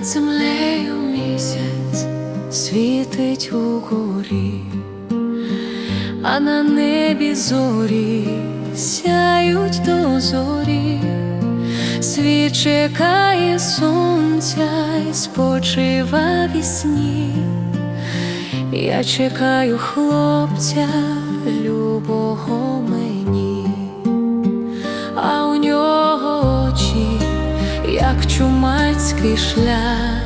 Над землею місяць світить угорі, а на небі зорі сяють до зорі, світ чекає сонця і спочива вісні. Я чекаю хлопця любого мені, чумацький шлях,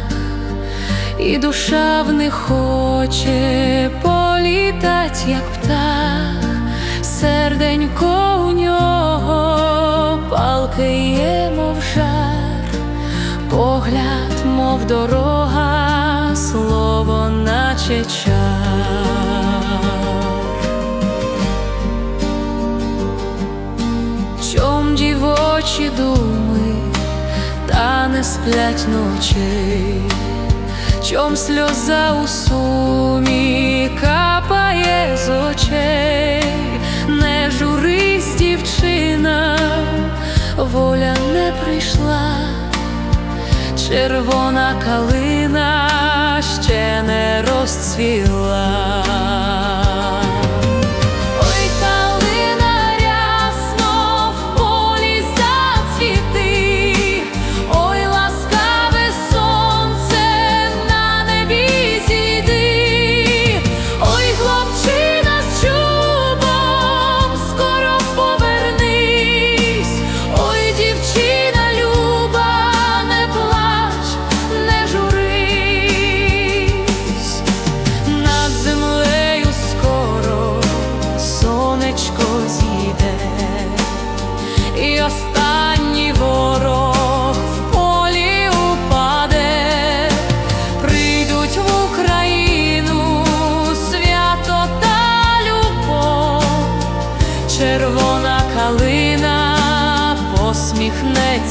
і душа в них хоче політать, як птах, серденько у нього палки є, мов жар, погляд, мов дорога, слово, наче чар. Сплять ночей, чом сльоза у сумі капає з очей, не журись, дівчина, воля не прийшла, червона калина ще не розцвіла.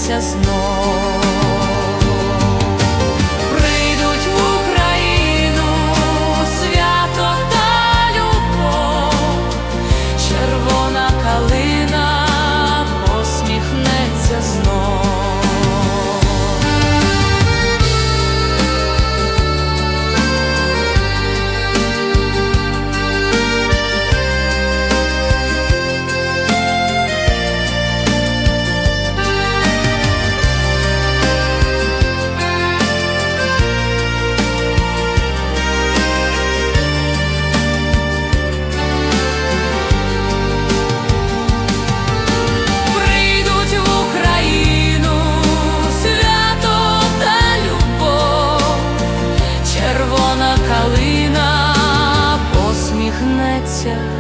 Червона калина посміхнеться знов. калина посміхнеться.